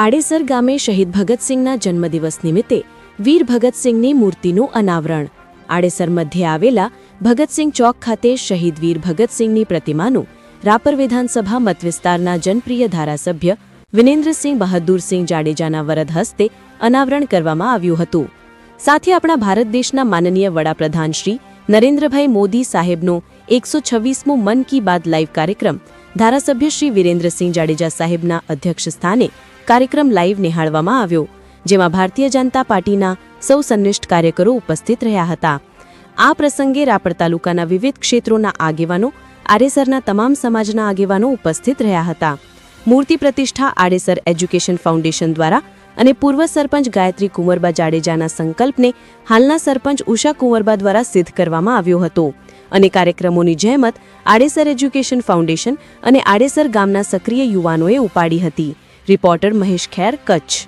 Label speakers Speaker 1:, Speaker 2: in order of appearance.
Speaker 1: આડેસર ગામે શહીદ ભગતસિંહના જન્મદિવસ નિમિત્તે વીર ભગતસિંહની મૂર્તિનું અનાવરણ. આડેસર મધ્યે આવેલા ભગતસિંહ ચોક ખાતે શહીદ વીર ભગતસિંહની પ્રતિમાનું રાપર વિધાનસભા મતવિસ્તારના જનપ્રિય ધારાસભ્ય વિનેન્દ્રસિંહ બહાદુરસિંહ જાડેજાના વરદ હસ્તે અનાવરણ કરવામાં આવ્યું હતું. સાથે આપણા ભારત દેશના માનનીય વડાપ્રધાન શ્રી નરેન્દ્રભાઈ મોદી સાહેબનો એકસો છવ્વીસમો મન કી બાત લાઈવ કાર્યક્રમ ધારાસભ્ય શ્રી વિરેન્દ્રસિંહ જાડેજા સાહેબના અધ્યક્ષ સ્થાને કાર્યક્રમ લાઈવ નિહાળવામાં આવ્યો, જેમાં ભારતીય જનતા પાર્ટીના સૌ સંનિષ્ઠ કાર્યકરો ઉપસ્થિત રહ્યા હતા. આ પ્રસંગે રાપર તાલુકાના વિવિધ ક્ષેત્રોના આગેવાનો, આડેસરના તમામ સમાજના આગેવાનો ઉપસ્થિત રહ્યા હતા. મૂર્તિ પ્રતિષ્ઠા આડેસર એજ્યુકેશન ફાઉન્ડેશન દ્વારા અને પૂર્વ સરપંચ ગાયત્રી કુંવરબા જાડેજાના સંકલ્પને હાલના સરપંચ ઉષા કુંવરબા દ્વારા સિદ્ધ કરવામાં આવ્યો હતો. અને કાર્યક્રમોની જહેમત આડેસર એજ્યુકેશન ફાઉન્ડેશન અને આડેસર ગામના સક્રિય યુવાનોએ ઉપાડી હતી. રિપોર્ટર મહેશ ખેર કચ્છ.